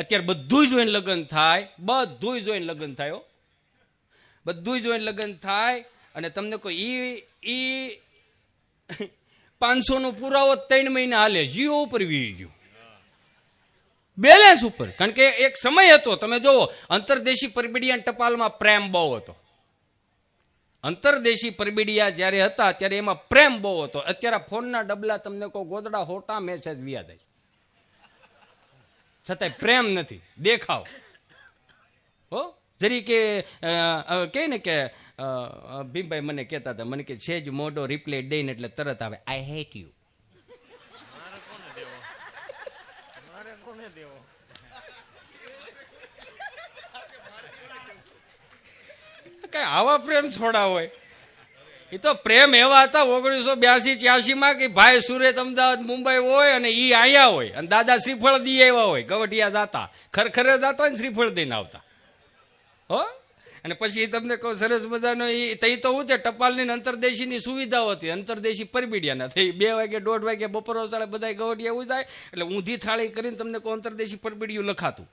અત્યારે બધું જોઈને લગ્ન થાય બધું જોઈને લગ્ન થાય. બધું જોઈને લગ્ન થાય અને તમને કોઈ ઈ પાંચસો નો પુરાવો ત્રણ મહિના હાલે, જીઓ ઉપર વી ગયું. બેલેન્સ ઉપર. કારણ કે એક સમય હતો, તમે જોવો, અંતરદેશી પરબીડિયા ટપાલમાં પ્રેમ બહુ હતો. અંતરદેશી પરબીડિયા જ્યારે હતા, ત્યારે એમાં પ્રેમ બહુ હતો. અત્યારે ફોનના ડબલા તમને કહો ગોદડા હોટા મેસેજ વ્યા જાય. છતાંય પ્રેમ નથી. દેખાવ. હો? જરી કે કહે ને કે ભીમભાઈ મને કહેતા હતા, મને કે છે જ મોઢો રિપ્લે દઈને એટલે તરત આવે. આઈ હેટ યુ કઈ આવા પ્રેમ છોડા હોય. એ તો પ્રેમ એવા હતા ઓગણીસો બ્યાસી ચ્યાસી માં કે ભાઈ સુરત, અમદાવાદ, મુંબઈ હોય અને ઈ અહીંયા હોય. અને દાદા શ્રીફળ દી આવ્યા હોય. ગવટિયા જાતા. ખરખરે જાતા ને શ્રીફળ દઈને આવતા. હો? અને પછી તમને કહું, સરસ મજાનો એ તઈ તો હું છે, ટપાલની અંતરદેશીની સુવિધાઓ હતી. અંતરદેશી પરબીડિયાના. થઈ બે વાગે, દોઢ વાગે, બપોરો સાડે બધા ગવટિયા એવું જાય એટલે ઊંધી થાળી કરીને તમને કહું, અંતરદેશી પરબીડિયું લખાતું.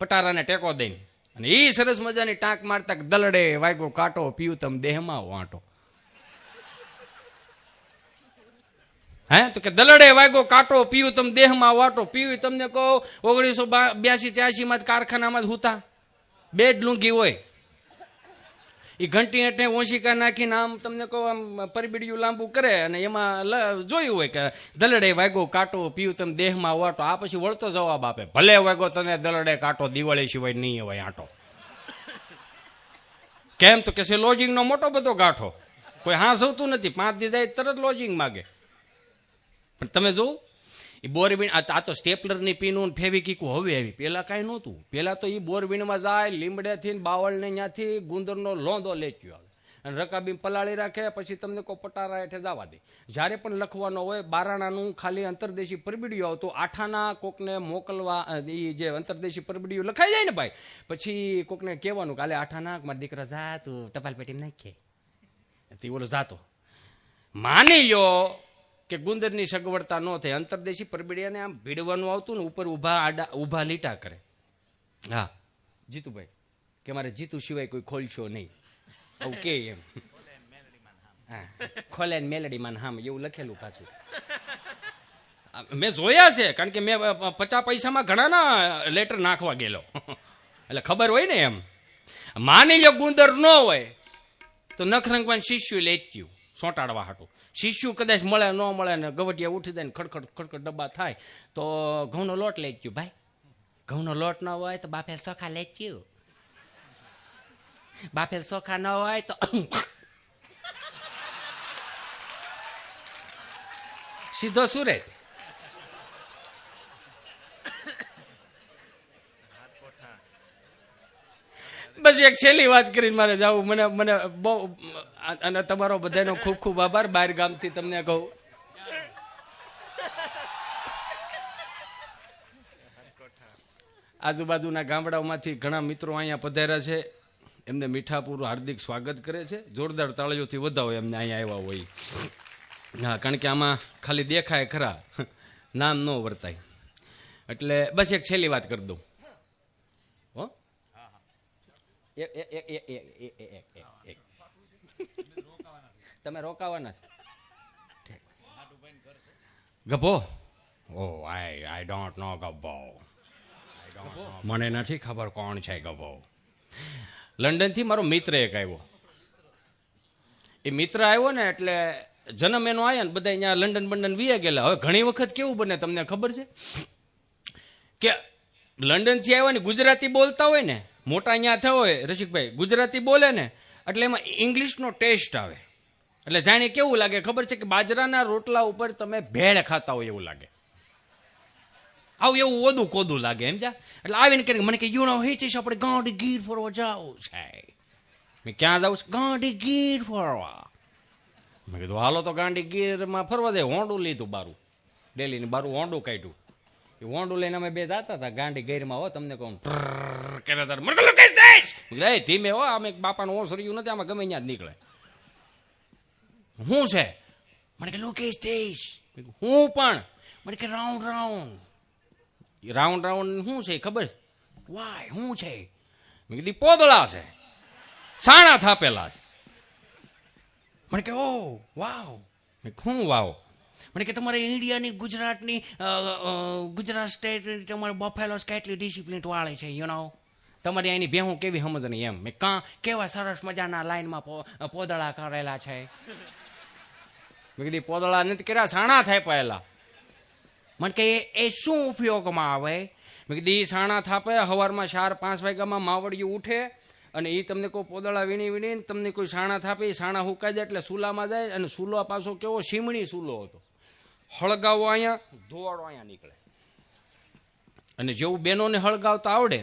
પટારાને ટેકો દઈને. અને એ સરસ મજાની ટાંક મારતા દલડે વાગ્યો કાંટો પીવું તમ દેહમાં વાંટો. હે, તો કે દલડે વાગ્યો કાંટો પીવું તમ દેહમાં વાટો. પીવું તમને કહો, ઓગણીસો બ્યાસી ત્યાસી માં કારખાનામાં જ હુતા. બે જ લુંગી હોય. એ ઘંટી હેઠે ઓશિકા નાખીને આમ તમને કહો, આમ પરબીડિયું લાંબુ કરે અને એમાં જોયું હોય કે દલડે વાગ્યો, કાંટો પીવું તમે દેહમાં વાટો, આ પછી વળતો જવાબ આપે. ભલે વાગ્યો તને દલડે, કાંટો દિવાળી સિવાય નહીં હોય આંટો. કેમ તો કે છે લોજિંગનો મોટો બધો ગાંઠો. કોઈ હા સૌતું નથી, પાંચ દિવસ તરત લોજિંગ માગે. પણ તમે જો એ બોરવીણ આ તો સ્ટેપલરની પીનું ફેવિકીકું હવે આવી. પેલા કાંઈ નહોતું. પેલા તો એ બોરવીણમાં જાય લીમડેથી બાવળને ત્યાંથી ગુંદરનો લોંદો લેચ્યો આવે. અને રકાબી પલાળી રાખે, પછી તમને કોઈ પટારા હેઠે જવા દે. જ્યારે પણ લખવાનો હોય, બારાણાનું ખાલી અંતરદેશી પરબીડિયું આવતું. આઠાના કોકને મોકલવા એ જે અંતરદેશી પરબીડિયું લખાઈ જાય ને ભાઈ? પછી કોકને કહેવાનું કાલે આઠાના મારા દીકરા જા તું ટપાલ પેટી નાખે. તે ઓલો જાતો. માની લ્યો કે ગુંદરની સગવડતા ન થાય. અંતરદેશી પરબીડિયાને આમ ભીડવાનું આવતું ને ઉપર ઊભા આડા ઊભા લીટા કરે. હા, જીતુભાઈ, કે મારે જીતુ સિવાય કોઈ ખોલશો નહીં. આવું કે એમ. હા, ખોલે મેલડીમાં હામ, એવું લખેલું પાછું. મેં જોયા છે, કારણ કે મેં પચાસ પૈસામાં ઘણાના લેટર નાખવા ગયેલો. એટલે ખબર હોય ને એમ. માની લો ગુંદર ન હોય, તો નખરંગવાન શિષ્યુ લેચ્યું, સોંટાડવા હાટું. શિષ્યુ કદાચ મળે ન મળે ને ગવટિયા ઉઠી જાય ને ખડખડ ખડખડ ડબ્બા થાય, તો ઘઉંનો લોટ લેચ્યું ભાઈ. ઘઉંનો લોટ ન હોય તો બાફેલ ચોખા લેચ્યું બાફેલ ચોખા ન હોય તો સીધો સુરત. બસ એક છેલ્લી વાત કરીને મારે જવું. મને મને બહુ અને તમારો બધાનો ખૂબ ખૂબ આભાર. બહાર ગામથી તમને કહું. આજુબાજુના ગામડાઓમાંથી ઘણા મિત્રો અહીંયા પધાર્યા છે. એમને મીઠાપુર હાર્દિક સ્વાગત કરે છે. જોરદાર તાળીઓથી વધાવો એમને અહીંયા આવ્યા હોય. હા, કારણ કે આમાં ખાલી દેખાય ખરા. નામ ન વર્તાય. એટલે બસ એક છેલ્લી વાત કરી દઉં. તમે રોકાવાના ગભો? ઓ આઈ આઈ ડોન્ટ નો ગભો. મને નથી ખબર કોણ છે ગભો. લંડનથી મારો મિત્ર એક આવ્યો. એ મિત્ર આવ્યો ને એટલે જન્મ એનો આવ્યા ને બધા અહીંયા લંડન બંડન વીએ ગયેલા. હવે ઘણી વખત કેવું બને તમને ખબર છે? કે લંડનથી આવ્યો ને ગુજરાતી બોલતા હોય ને મોટા અહીંયા થયો હોય, રસિકભાઈ, ગુજરાતી બોલે ને, એટલે એમાં ઇંગ્લિશનો ટેસ્ટ આવે. એટલે જાણે કેવું લાગે? ખબર છે કે બાજરાના રોટલા ઉપર તમે ભેળ ખાતા હોય એવું લાગે. આવું એવું ઓદું કોદું લાગે, એમ જા? એટલે આવીને કે મને કે યુ નો હે છે આપણે ગાંડી ગીર ફરવા જાઉં છે મેં ક્યાં જાઉં? છું ગાંડી ગીર ફરવા. મેં કીધું, હાલો તો ગાંડી ગીરમાં ફરવા દે. હોંડું લીધું બારું. ડેલીની બારું હોંડું કાઢ્યું. એ હોંડું લઈને અમે બે જતા હતા ગાંડી ગેરમાં હો તમને કહું કરે તારે મને કઈ ધીમે હો આમે બાપાનું ઓસર્યું નથી આમાં ગમે ત્યાં જ નીકળે. હું છે? મને કે લોકેશ દેશ હું પણ? મને કે રાઉન્ડ રાઉન્ડ. રાઉન્ડ રાઉન્ડ શું છે ખબર? વાય શું છે? મેં કીધી પોદળા છે સાણા થાપેલા છે. મને કે ઓ વાવ. મેં શું વાવ? મને કે તમારે ઇન્ડિયાની ગુજરાતની ગુજરાત સ્ટેટની તમારે બફેલો કેટલી ડિસિપ્લિન વાળે છે યુ નો તમારી અહીંની ભેહું કેવી સમજણી એમ. મેં કાં કેવા સરસ મજાના લાઈનમાં પોદળા કરેલા છે. મેં કીધી પોદળા નથી કર્યા, સાણા થાય પહેલા. મને કે, એ- શું ઉપયોગમાં આવે? મેં કીધી સાણા થાપે સવારમાં ચાર પાંચ વાગ્યામાં માવડિયું ઉઠે અને એ તમને કોઈ પોદળા વીણી વીણીને તમને કોઈ સાણા થાપે સાણા હુકાઈ જાય એટલે સુલામાં જાય અને સુલો પાછો કેવો સીમણી સુલો હતો. હળગાવો અહીંયા, ધોવાડો અહીંયા નીકળે. અને જેવું બહેનોને હળગાવતા આવડે,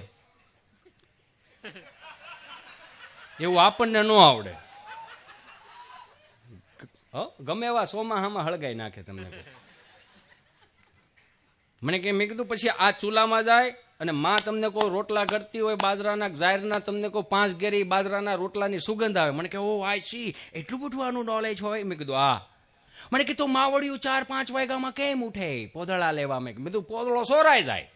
એવું આપણને ન આવડે. ગમે એવા સોમાહામાં હળગાઈ નાખે તમને મને કે મેં કીધું, પછી આ ચૂલામાં જાય અને માં તમને કોઈ રોટલા કરતી હોય બાજરાના જાહેરના તમને કોઈ પાંચ ગેરી બાજરાના રોટલાની સુગંધ આવે. મને કે ઓ આઈ સી એટલું બધું આનું નોલેજ હોય? મેં કીધું હા. મને કીધું માવડિયું ચાર પાંચ વાગ્યામાં કેમ ઉઠે? પોદળા લેવા. મેં કીધું પોદળો સોરાય જાય.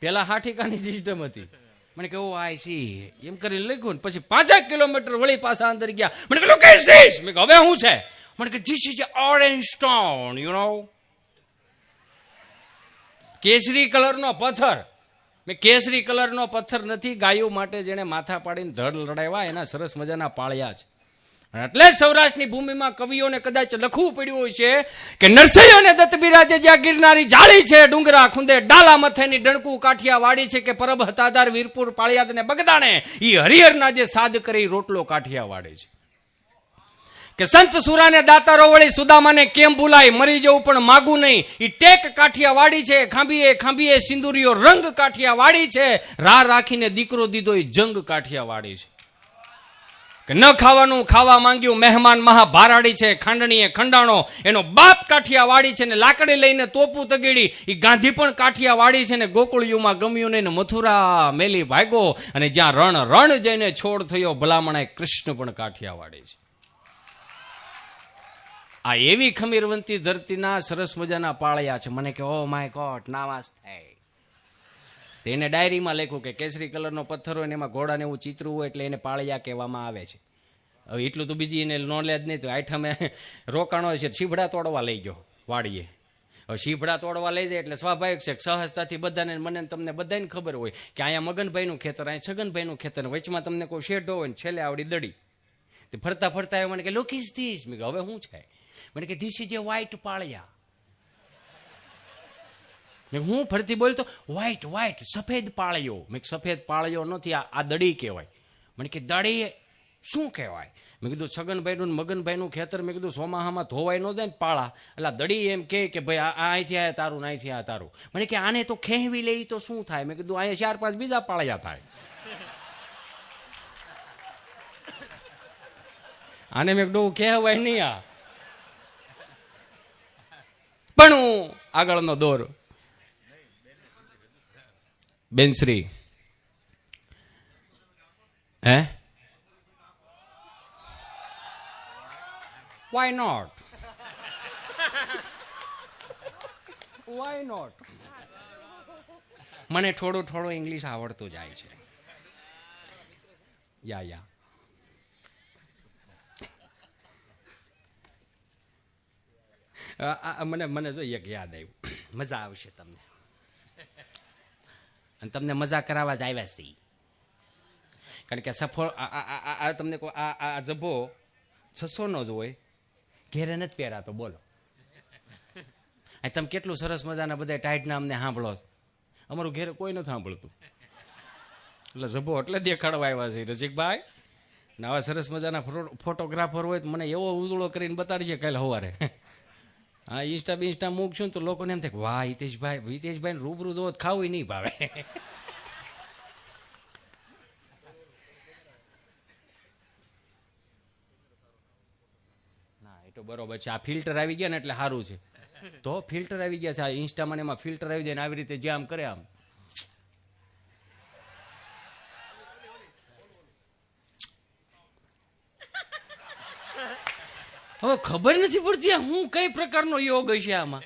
પેલા હાઠીકાની સિસ્ટમ હતી. મને કે ઓ આઈ સી એમ કરીને લખ્યું ને પછી પાંચેક કિલોમીટર વળી પાછા અંદર ગયા. મને કે કીધું, હવે શું છે? મને કે this is orange stone you know કેસરી કલરનો પથ્થર. મેં કેસરી કલરનો પથ્થર નથી, ગાયો માટે જેણે માથા પાડીને ધડ લડાવ્યા, એના સરસ મજાના પાળ્યા છે. એટલે સૌરાષ્ટ્રની ભૂમિમાં કવિઓને કદાચ લખવું પડ્યું છે કે નરસૈયો અને દત્ત બિરાજે જ્યાં ગિરનારી જાળી છે, ડુંગરા, ખુંદે, ડાલા મથેની ડણકું કાઠિયા વાડી છે કે પરબ હતાદાર વીરપુર પાળિયાદ ને બગદાણે એ હરિહરના જે સાદ કરી રોટલો કાઠિયા વાડે છે. કે સંત સુરાને દાતારો વળી સુદામાને કેમ ભૂલાય? મરી જવું પણ માગું નહીં. એ ટેક કાઠિયા વાડી છે, ખાંભીએ ખાંભીએ સિંદુરીઓ રંગ કાઠિયા વાડી છે. રાહ રાખીને દીકરો દીધો એ જંગ કાઠિયા વાડી છે. કે ન ખાવાનું, ખાવા માંગ્યું મહેમાન મહા ભારાડી છે, ખાંડણીએ ખંડાણો. એનો બાપ કાઠિયા વાડી છે ને લાકડી લઈને તોપું તગેડી. એ ગાંધી પણ કાઠિયા વાડી છે ને ગોકુળિયુમાં ગમ્યું નહીં ને મથુરા મેલી ભાગ્યો. અને જ્યાં રણ રણ જઈને છોડ થયો, ભલામણાએ કૃષ્ણ પણ કાઠિયા વાડી છે. આ એવી ખમીરવંતી ધરતીના સરસ મજાના પાળિયા છે. મને કે ઓ માય ગોડ નાવાસ થાય તેને ડાયરીમાં લખ્યું કે, કેસરી કલરનો પથ્થર હોય ને એમાં ઘોડાને એવું ચિત્રું હોય એટલે એને પાળિયા કહેવામાં આવે છે. હવે એટલું તો બીજી એને નોલેજ નહીં, તો આઠમે રોકાણો છે, શીભડા તોડવા લઈ ગયો વાડીએ. હવે શીભડા તોડવા લઈ જાય એટલે સ્વાભાવિક છે સહજતાથી બધાને મને તમને બધાને ખબર હોય કે અહીંયા મગનભાઈનું ખેતર, અહીંયા છગનભાઈનું ખેતર, વચમાં તમને કોઈ શેઢો હોય ને છેલ્લે આવડી દડી. ફરતા ફરતા એ મને કે લોકીસ ધીસ મેં હવે શું છે? મને કે ધીસ ઇઝ એ વ્હાઈટ પાળિયા હું ફરતી બોલતો વ્હાઈટ વ્હાઈટ સફેદ પાળિયો. મેં સફેદ પાળિયો નથી, આ દડી કહેવાય. મને કે, દડી શું કહેવાય? મેં કીધું, છગનભાઈનું મગનભાઈનું ખેતર. મેં કીધું, સોમાહામાં ધોવાય ન જાય ને પાળા. એટલે દડી એમ કહે કે, ભાઈ, આ અહીંથી આ તારું ને અહીંથી આ તારું. મને કે, આને તો ખેંચવી લે તો શું થાય? મેં કીધું, અહીંયા ચાર પાંચ બીજા પાળિયા થાય. આને મેં કીધું કહેવાય નહીં આ. પણ હું આગળનો દોર. બેનશ્રી હે? વાય નોટ વાય નોટ મને થોડું થોડું ઇંગ્લિશ આવડતું જાય છે. યા યા આ- આ મને મને જો એક યાદ આવ્યું. મજા આવશે તમને. અને તમને મજા કરાવવા જ આવ્યા છે કારણ કે સફળ, આ- તમને આ આ જબ્બો જભો છસો નો જ હોય. ઘેરે નથી પહેરાતો, બોલો. તમે કેટલું સરસ મજાના બધા ટાઈટના અમને સાંભળો અમારું ઘેરે કોઈ નથી સાંભળતું. એટલે જબ્બો એટલે દેખાડવા આવ્યા છે, રસિકભાઈ. ને આવા સરસ મજાના ફોટોગ્રાફર હોય તો મને એવો ઉજળો કરીને બતાડજે કાલે સવારે. હા, ઇન્સ્ટા બિન્સ્ટા મૂકશું તો લોકોને એમ થાય વાહ, હિતેશભાઈ હિતેશભાઈ રૂબરૂ તો ખાવું નહીં ભાવે. ના, એ તો બરોબર છે. આ ફિલ્ટર આવી ગયા ને એટલે સારું છે. તો ફિલ્ટર આવી ગયા છે. આ ઇન્સ્ટામાં એમાં ફિલ્ટર આવી જાય ને આવી રીતે જે આમ કરે આમ. હવે ખબર નથી પડતી હું કઈ પ્રકારનો યોગ હશે આમાં.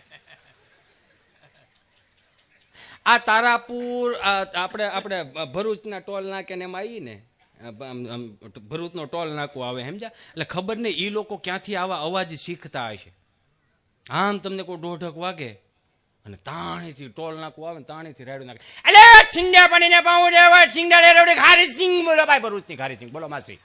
આ તારાપુર આપણે આપણે ભરૂચના ટોલ નાકે ને એમાં આવી ને, આમ- આમ ભરૂચનો ટોલ નાકો આવે, સમજ્યા? એટલે ખબર નહીં એ લોકો ક્યાંથી આવા અવાજ શીખતા હશે. આમ તમને કોઈ દોઢક વાગે, અને તાણીથી ટોલ નાકો આવે ને તાણીથી રાડું નાખે. અલે, છીંડા પાણીને પાઉં દેવા છીંડા લે રવડે ખારી સિંગ બોલો ભાઈ ભરૂચની ખારી સિંગ બોલો માસી.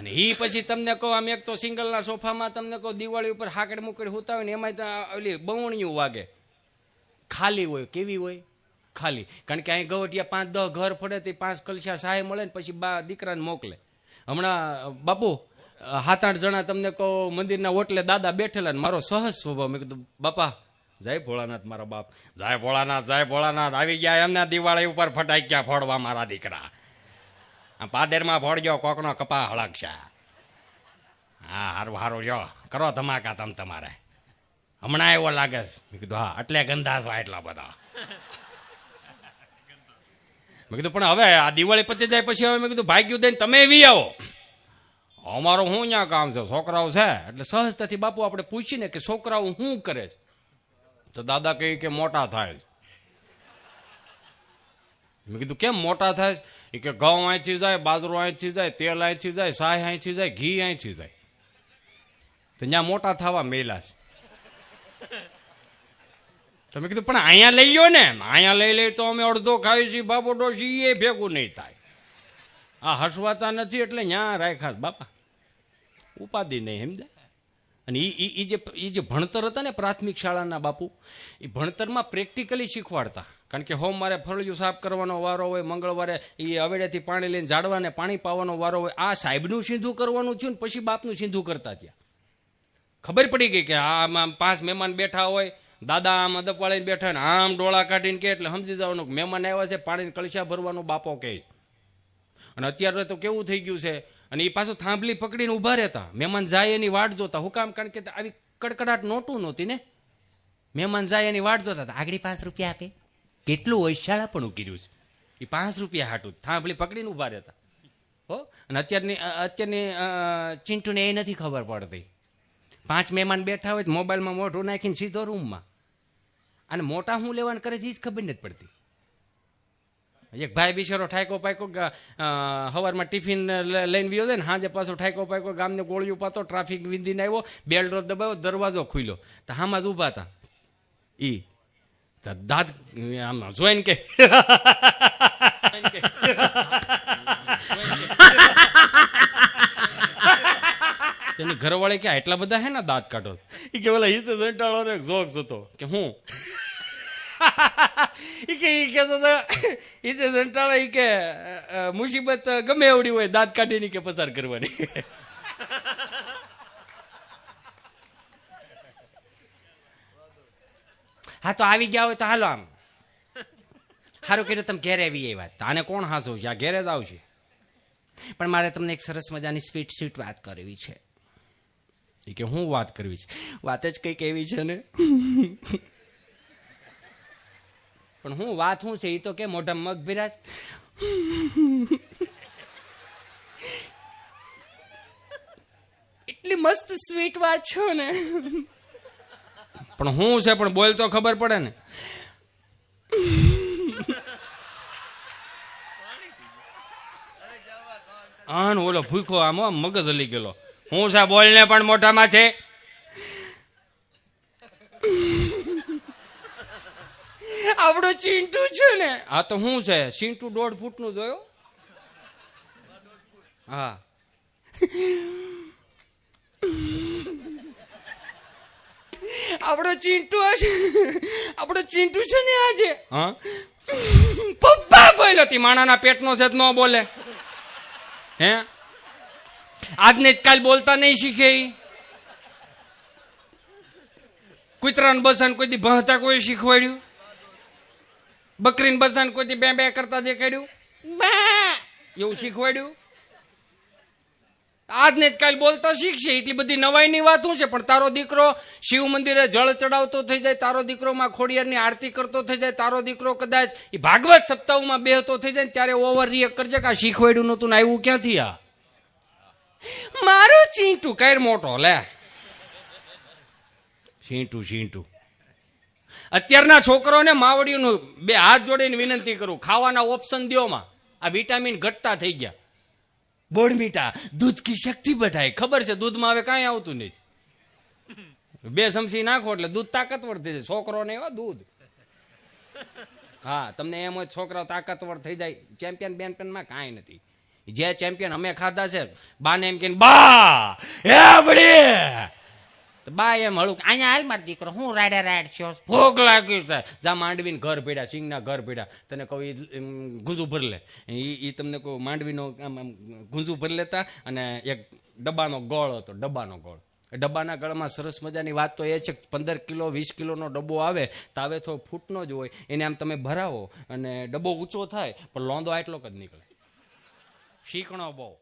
અને એ પછી તમને કહો, આમ એક તો સિંગલના સોફામાં તમને કહો, દિવાળી ઉપર હાકડ મુકડ હોતા હોય ને એમાં તો ઓલી બવણીયું વાગે. ખાલી હોય, કેવી હોય? ખાલી. કારણ કે અહીં ગવટિયા પાંચ દસ ઘર પડે તે પાંચ કલશા સહાય મળે ને પછી બા દીકરાને મોકલે. હમણાં, બાપુ સાત આઠ જણા તમને કહો, મંદિરના ઓટલે દાદા બેઠેલા ને, મારો સહજ સ્વભાવ. મેં કીધું, બાપા, જય ભોળાનાથ મારા બાપ. જય ભોળાનાથ જય ભોળાનાથ. આવી ગયા એમના દિવાળી ઉપર ફટાક્યા ફોડવા મારા દીકરા. પાદેરમાં ફોડજો કોકનો કપા હળકશે હા, હારું હારું, જો, કરો ધમાકા તમ તમારે. હમણાં એવો લાગે છે. મેં કીધું, હા, એટલે ગંધાસવા એટલા બધા. મેં કીધું, પણ હવે આ દિવાળી પતી જાય પછી હવે મેં કીધું, ભાગ્યું દઈને તમે એવી આવો. અમારું શું ત્યાં કામ છે? છોકરાઓ છે? એટલે સહજતાથી બાપુ આપણે પૂછીને કે છોકરાઓ શું કરે છે? તો દાદા કહે કે મોટા થાય છે. મેં કીધું, કેમ મોટા થાય? એ કે, ઘઉં અહીંથી જાય, બાજરો અહીંથી જાય, તેલ અહીંથી જાય સાય અહીંથી જાય, ઘી અહીંથી જાય. તો ત્યાં મોટા થવા મેલા છે. તમે કીધું, પણ અહીંયા લઈ લો ને. અહીંયા લઈ લઈ તો અમે અડધો ખાઈ છીએ, બાપો ડોસી એ ભેગું નહીં થાય. આ હસવાતા નથી એટલે ત્યાં રાખ્યા બાપા. ઉપાધિ નહીં સમજે અને એ ઈ જે એ જે ભણતર હતા ને પ્રાથમિક શાળાના બાપુ એ ભણતરમાં પ્રેક્ટિકલી શીખવાડતા. કારણ કે હોમ મારે ફરજુ સાફ કરવાનો વારો હોય, મંગળવારે એ અવેડેથી પાણી લઈને ઝાડવાને પાણી પાવાનો વારો હોય. આ સાહેબનું સિંધુ કરવાનું થયું ને પછી બાપનું સિંધુ કરતા ત્યાં ખબર પડી ગઈ કે આમાં પાંચ મહેમાન બેઠા હોય, દાદા આમ અદપ વાળીને બેઠા ને આમ ડોળા કાઢીને કે એટલે સમજી જવાનું મહેમાન આવ્યા છે, પાણીને કળશા ભરવાનું બાપો કહે અને અત્યારે તો કેવું થઈ ગયું છે? અને એ પાછું થાંભલી પકડીને ઊભા રહેતા. મહેમાન જાય એની વાટ જોતા. હું કામ કારણ કે આવી કડકડાટ નોટું નહોતી ને? મહેમાન જાય એની વાટ જોતા. આગળ પાંચ રૂપિયા આપે. કેટલું હોશિયાળા પણ કર્યું છે. એ પાંચ રૂપિયા હાટું થાંભલી પકડીને ઊભા રહેતા. હો? અને અત્યારની અત્યારની ચિંટુને એ નથી ખબર પડતી. પાંચ મહેમાન બેઠા હોય તો મોબાઈલમાં મોઢું નાખીને સીધો રૂમમાં. અને મોટા હું લેવાનું કરે છે એ જ ખબર નથી પડતી. એક ભાઈ બિચારો ઠાયકો પાયકો હવારમાં ટિફિન લઈને વ્યો ને સાંજે પાછો ઠાયકો પાયકો ગામને ગોળિયું પાતો, ટ્રાફિક વિંધીને આવ્યો બેલ્ટ દબાવ્યો દરવાજો ખુલ્યો. તો હામાં જ ઊભા હતા. ઈ તો દાંત આમ જોઈને કે તેની ઘરવાળી કે એટલા બધા હે ને દાંત કાઢો? એ કે ઓલા હિત જંટાળો ને જોક જતો કે હું? ઈ કે ઈ કે ઈ જે જંટાળો ઈ કે મુસીબત ગમે એવડી હોય દાંત કાઢીને કે પસાર કરવાની. હા, તો આવી ગયા હોય તો હાલો આમ. સારું કર્યું તમે ઘેરે આવી એ વાત આને કોણ હાસો છે? આ ઘેરે જ આવશે. પણ મારે તમને એક સરસ મજાની સ્વીટ સ્વીટ વાત કરવી છે. એ કે હું વાત કરવી છે? વાત જ કંઈક એવી છે ને? પણ હું વાત શું છે? એ તો કે મોઢા મગ બિરાજ એટલી મસ્ત સ્વીટ વાત છો ને. પણ હું છે પણ બોલ તો ખબર પડે ને. આન ઓલો ભૂખો આમ આમ મગજ હલી ગયેલો. હું છે બોલને પણ મોઢામાં છે. આપણો ચીંટુ છે ને. હા તો શું છે ચીંટુ દોઢ ફૂટનું જોયો? હા. આપણો ચીંટુ હશે. આપણો ચીંટુ છે ને આજે. હા? પપ્પા બોલ્યો તી માણાના પેટનો છે ન બોલે. હે? આજને જ કાલ બોલતા નહીં શીખે. કૂતરાને બસાને કોઈ દી ભણતા કોઈ શીખવાડ્યું? બકરીને બસાને કોઈ દી બે બે કરતા દેખાડ્યું? એવું શીખવાડ્યું? આજને જ કાલ બોલતા શીખશે. એટલી બધી નવાઈની વાત શું છે? પણ તારો દીકરો શિવ મંદિરે જળ ચડાવતો થઈ જાય, તારો દીકરો માં ખોડિયારની આરતી કરતો થઈ જાય, તારો દીકરો કદાચ એ ભાગવત સપ્તાહમાં બેહતો થઈ જાય ત્યારે ઓવર રિએક્ટ કરજે કે આ શીખવાડ્યું નતું ને આવ્યું ક્યાંથી આ? મારું ચીંટું, કઈ મોટો, લે. ચીંટું ચીંટું. અત્યારના છોકરોને માવડીનું બે હાથ જોડીને વિનંતી કરું, ખાવાના ઓપ્શન દ્યોમાં આ વિટામિન ઘટતા થઈ ગયા. બોડ મીઠા. દૂધ કી શક્તિ બઢાય. ખબર છે, દૂધમાં હવે કાંઈ આવતું નહીં બે ચમચી નાખો એટલે દૂધ તાકતવર થઈ જાય. છોકરો ને એવા દૂધ. હા, તમને એમ હોય છોકરાઓ તાકતવર થઈ જાય. ચેમ્પિયન બેમ્પિયનમાં કાંઈ નથી. જે ચેમ્પિયન અમે ખાધા છે, બાને એમ કે બા હે બડી તો બા એમ હળું અહીંયા હાલ માર દીકરો, હું રાડે રાડ છો? ભોગ લાગ્યું છે. જા માંડવીને ઘર ભેડા સિંગના ઘર ભેડા તને કહું એ ગુંજુ ભર લે. એ તમને કહું, માંડવીનો, આમ આમ, ગુંજુ ભરી લેતા અને એક ડબ્બાનો ગોળ હતો, ડબ્બાનો ગોળ. ડબ્બાના ગળમાં સરસ મજાની વાત તો એ છે કે પંદર કિલો, વીસ કિલોનો ડબ્બો આવે, તાવે તો ફૂટનો જ હોય, એને આમ તમે ભરાવો અને ડબ્બો ઊંચો થાય, પણ લોંદો આટલો જ નીકળે. શીકણો બહુ.